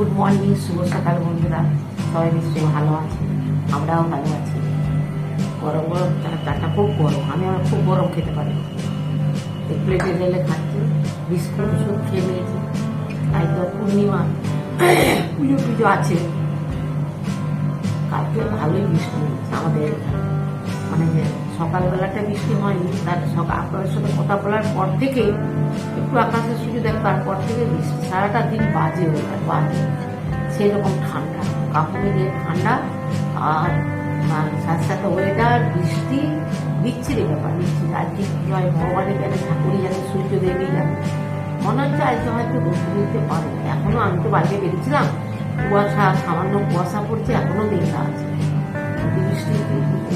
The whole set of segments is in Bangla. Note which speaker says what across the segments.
Speaker 1: গুড মর্নিং শুভ সকাল বন্ধুরা। সবাই নিশ্চয়ই ভালো আছে? আমরাও ভালো আছি। গরম গরম চাটা খুব গরম। আমি আমার খুব গরম খেতে পারি। প্লেটে ঢেলে খাচ্ছি। বিস্কুট সব খেয়ে নিয়েছি। তাই তো পূর্ণিমা। পুজো পুজো আছে। কালকে ভালোই বৃষ্টি হয়েছে আমাদের মানে সকালবেলাটা বৃষ্টি হয়নি। তার সকাল আপনাদের সাথে কথা বলার পর থেকে একটু আকাশের সুযোগ দেখ তারপর থেকে বৃষ্টি। সারাটা দিন বাজে ওয়েদার বাজে। সেরকম ঠান্ডা, কাপড়ে দিয়ে ঠান্ডা আর সাথে সাথে ওয়েদার বৃষ্টি, বিচ্ছিরি ব্যাপার, বিচ্ছিরি। আজকে কি হয়, ভগবানের জানে ঠাকুরই জানে সূর্য দেবী জানে মনে হচ্ছে আজকে হয়তো রোদ দিতে পারে। এখনও আমি তো বাইরে বেরিয়েছিলাম, কুয়াশা, সামান্য কুয়াশা পড়ছে, এখনও মেঘলা আছে। বৃষ্টি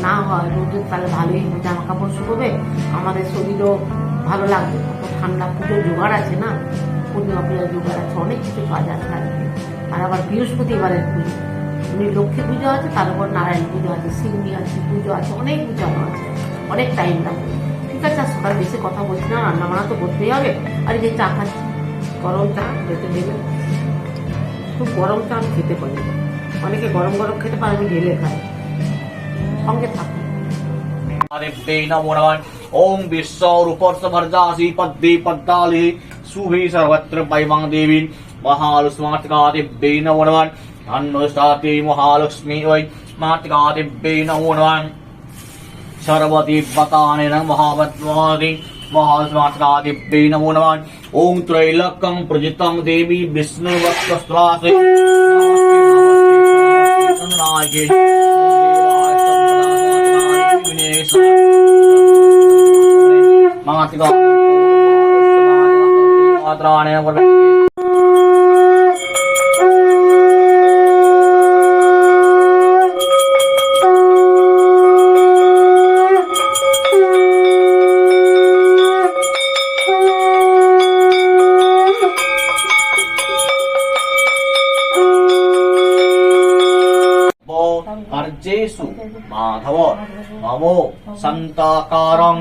Speaker 1: না হয়, রোদের তাহলে ভালোই জামা কাপড় শুকোবে। আমাদের শরীরও ভালো লাগবে অত ঠান্ডা পুজোর জোগাড় আছে না? পূর্ণিমা পূজার জোগাড় আছে, অনেক কিছু কাজ আছে আর আবার বৃহস্পতিবারের পুজো। উনি লক্ষ্মী পুজো আছে, তার উপর নারায়ণ পুজো আছে, সিংহী আছে, পুজো আছে, অনেক পুজো আছে। অনেক টাইম লাগবে ঠিক আছে, আর সকাল বেশি কথা বলছি না, রান্না বান্না তো করতেই হবে। আর যে চা খাচ্ছি, গরম চা খেতে দেবে। খুব গরম চা আমি খেতে পারি অনেকে গরম গরম খেতে পারে, আমি ঢেলে খাই। সঙ্গে থাকুন
Speaker 2: আরে বেই না ओम विश्वरूपर्षभर्जासी पद्मे पद्दालि शुभे सर्वत्र पैमां देवी महालक्ष्मी वै मार्तिकादिव्यै नमो नमः सर्वदिव्यतानि न नमो नमः ॐ त्रैलकं प्रजितं देवी विष्णुवत्कस्त्रासे अर्जेषु माधव নমো সন্তাকারং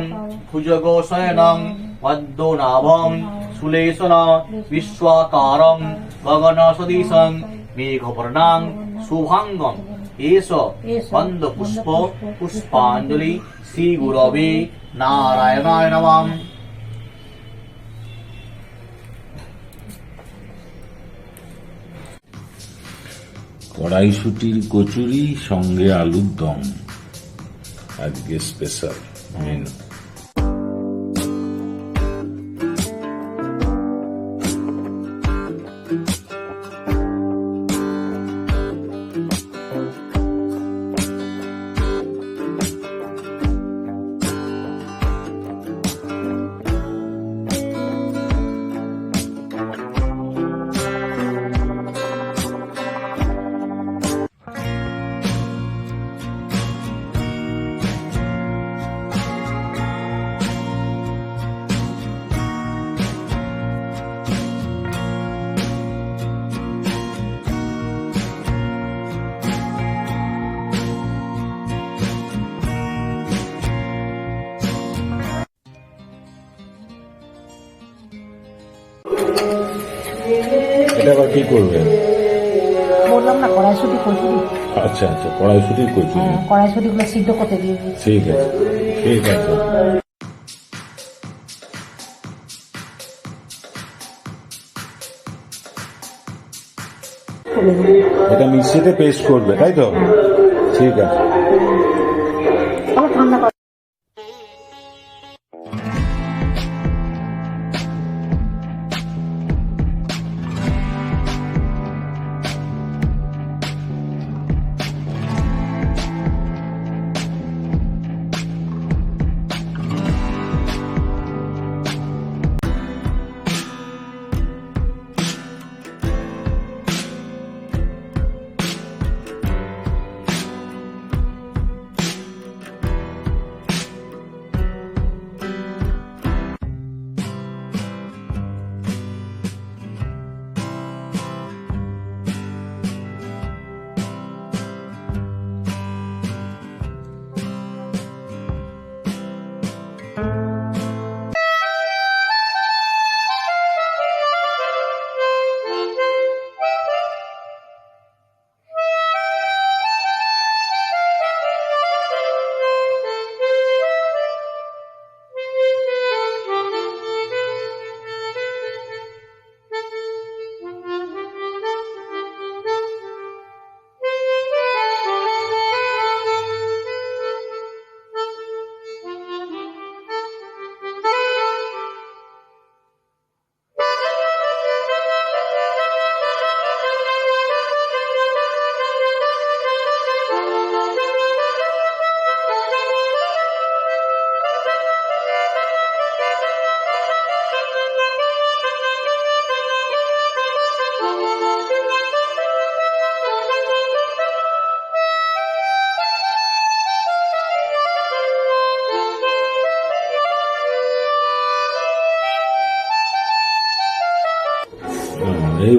Speaker 2: ভুজগোসয়নং পদ্মনাভং সুলেশন বিশ্বাকারং গগন সদৃশং মেঘবর্ণাং শুভাঙ্গম এস বন্দপুষ্প পুষ্পাঞ্জলি শ্রীগুরবে নারায়ণায় নমাম
Speaker 3: কড়াইশুটির কচুরি সঙ্গে আলুর দম। আজকে স্পেশাল মেনু কি করবেন?
Speaker 1: বললাম না কড়াইশুটি কচুরি।
Speaker 3: আচ্ছা আচ্ছা কড়াইশুটির কচুরি।
Speaker 1: হ্যাঁ কড়াইশুটিগুলো সিদ্ধ করতে দিয়ে
Speaker 3: ঠিক আছে ঠিক আছে। এটা মিক্সিতে পেস্ট করবে তাই তো? ঠিক আছে।
Speaker 1: ঠান্ডা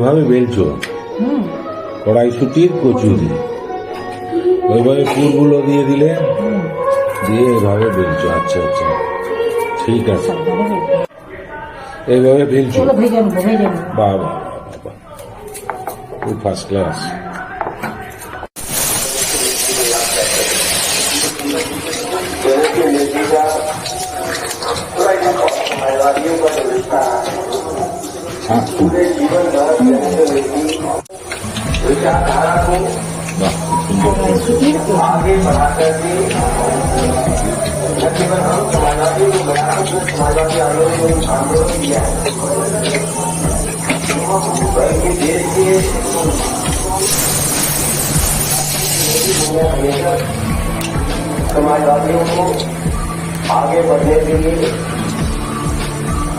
Speaker 3: এইভাবে বেলছো? কড়াইশুটির কচুরি। ওইভাবে ফুলগুলো দিয়ে দিলে? দিয়ে এভাবে বেলছো। আচ্ছা আচ্ছা। ঠিক আছে। এইভাবে বেলছো বাবা খুব ফার্স্ট ক্লাস
Speaker 4: समाजवादियों को आगे बढ़ने के लिए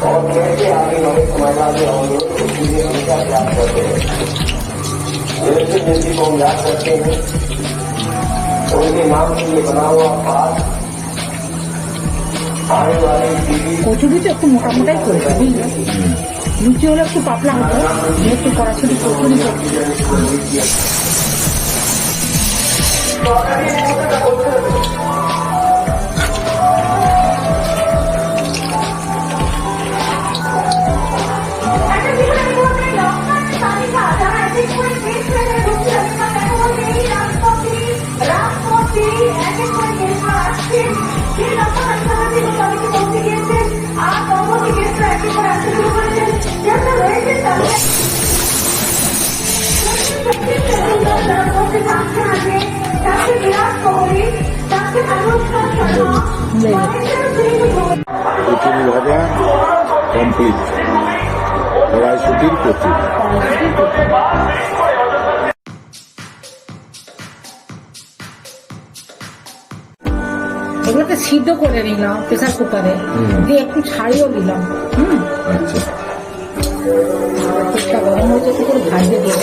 Speaker 4: और कैसे आगे बढ़े समाजवादी होंगे उसके लिए हम क्या प्रयास करते हैं? जैसे नीति को हम याद करते हैं, उनके नाम के लिए बना हुआ पीढ़ी
Speaker 5: কচুরি তো একটু মোটামোটাই করেছে, বুঝলে? লুচি হলে একটু পাতলা হতো একটু কড়াছুটি কচুরি করছে
Speaker 3: ভাজা কমপ্লিট কচুরি
Speaker 5: এগুলোকে সিদ্ধ করে নিলাম প্রেসার কুকারে দিয়ে একটু ছাড়িয়েও দিলাম হুম।
Speaker 3: আচ্ছা।
Speaker 5: চেষ্টা গরম হয়েছে একটু করে ভাজতে দিয়ে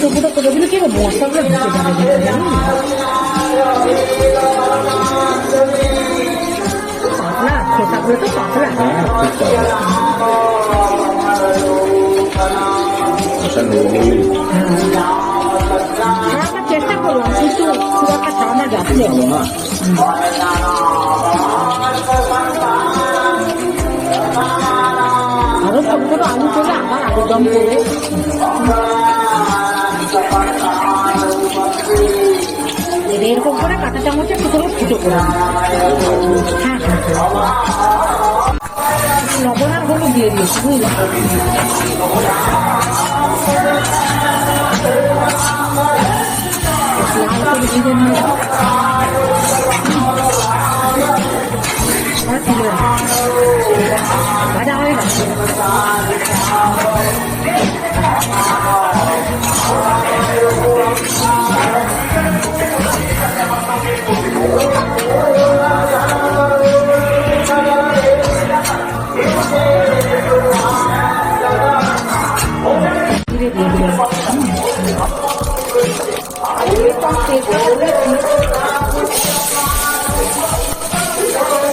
Speaker 5: ফুটো ফুটো করে দিলে কি হবে মশলাগুলো ঢুকে যাবে? পাতলা খোসাগুলো তো আলু করে, আবার আলু দম করে এরকম করে কাঁচা চামচে একটু করে ফুটো করে দিই। হ্যাঁ হ্যাঁ হ্যাঁ। লবণ আর হলুদ দিয়ে দিয়েছি বুঝলি লাল করে ভেজে নিয়ে আর তুলে রাখ। ভাজা হয়ে গেছে ধীরে দিয়ে দিলাম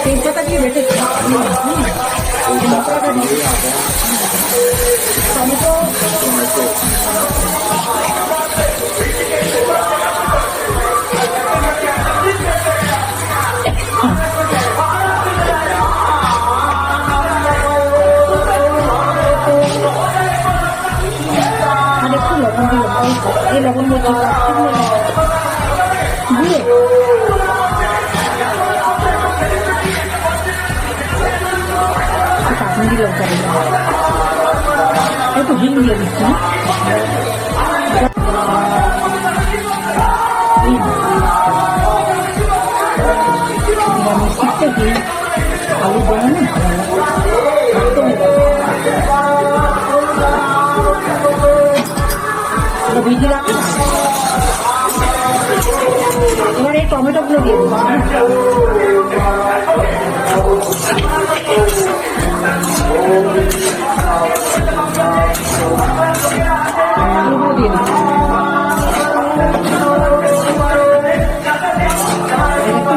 Speaker 5: তেজপাতা দিয়ে বেটেছি একটু হিং দিয়ে দিচ্ছি ভিজে রাখলাম এবার এই টমেটোগুলো দিয়ে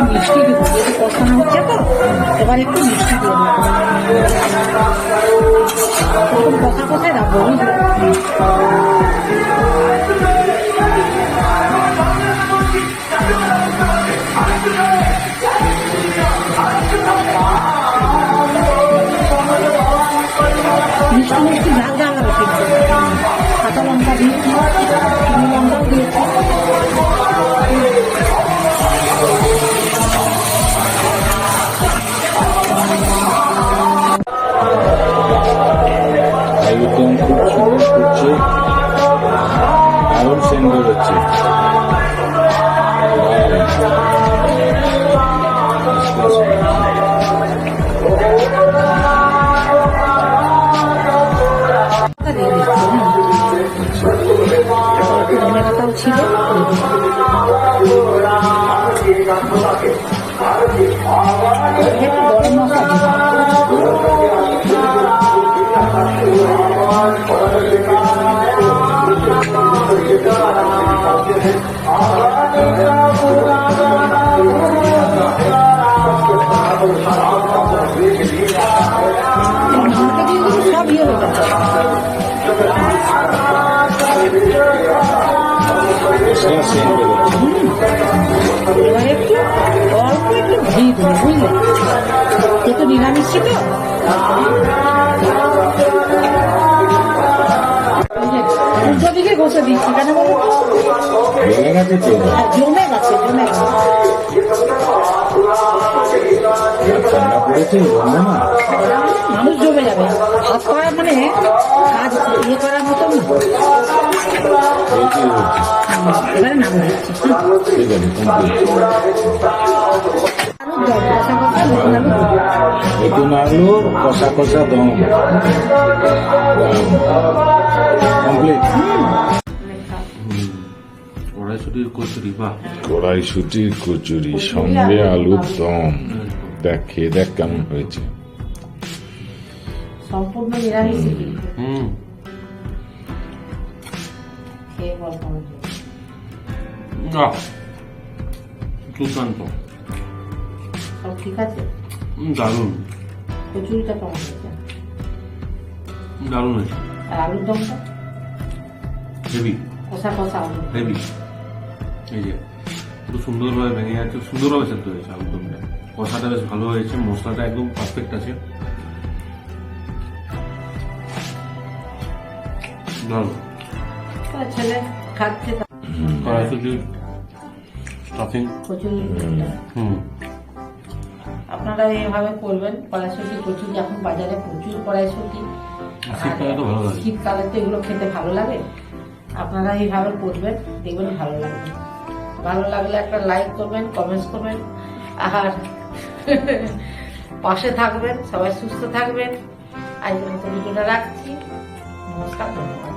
Speaker 5: মিষ্টি দিব যদি হচ্ছে তো এবার একটু মিষ্টি দেবো কথা কথায় রাখব মিষ্টি মিষ্টি ঝাল ঝাল হবে দিয়েছি লঙ্কাও দিয়েছি
Speaker 3: একদম খুব
Speaker 5: এবার একটু অল্প একটু ঘি দেবো বুঝলে এ তো নিরামিষ ছিল দিকে ঘষে দিচ্ছি কেন
Speaker 3: বেড়ে গেছে তো
Speaker 5: জমে গেছে জমে জমে মানে কাজ ইয়ে করার
Speaker 3: যে
Speaker 5: এবারে নাম
Speaker 3: ঠিক
Speaker 6: কড়াইশুটির কচুরি বাহ।
Speaker 3: কড়াইশুটির কচুরি সঙ্গে আলুর দম। দেখ খেয়ে দেখ কেমন হয়েছে।
Speaker 5: সম্পূর্ণ নিরামিষ।
Speaker 6: হুম।
Speaker 5: খেয়ে বল কেমন
Speaker 6: দুর্দান্ত
Speaker 5: সব ঠিক আছে?
Speaker 6: দারুণ।
Speaker 5: কচুরিটা কেমন হয়েছে?
Speaker 6: দারুণ হয়েছে।
Speaker 5: আর আলুর দমটা?
Speaker 6: হেভি
Speaker 5: কষা কষা
Speaker 6: হেভি এই যে পুরো সুন্দরভাবে ভেঙে যাচ্ছে সুন্দরভাবে সেদ্ধ হয়েছে আলুদমটা। কষাটা বেশ ভালো হয়েছে মশলাটা একদম পারফেক্ট আছে। কড়াইশুটি স্টাফিং হুম।
Speaker 5: আপনারা এইভাবে করবেন কড়াইশুটি কচুরি এখন বাজারে প্রচুর কড়াইশুটি।
Speaker 6: শীতকালে তো ভালো লাগে।
Speaker 5: শীতকালে তো এগুলো খেতে ভালো লাগে। আপনারা এইভাবে করবেন দেখবেন ভালো লাগবে। ভালো লাগলে একটা লাইক করবেন কমেন্টস করবেন, আর পাশে থাকবেন, সবাই সুস্থ থাকবেন। আজকের মতো ভিডিওটা রাখছি। নমস্কার, ধন্যবাদ।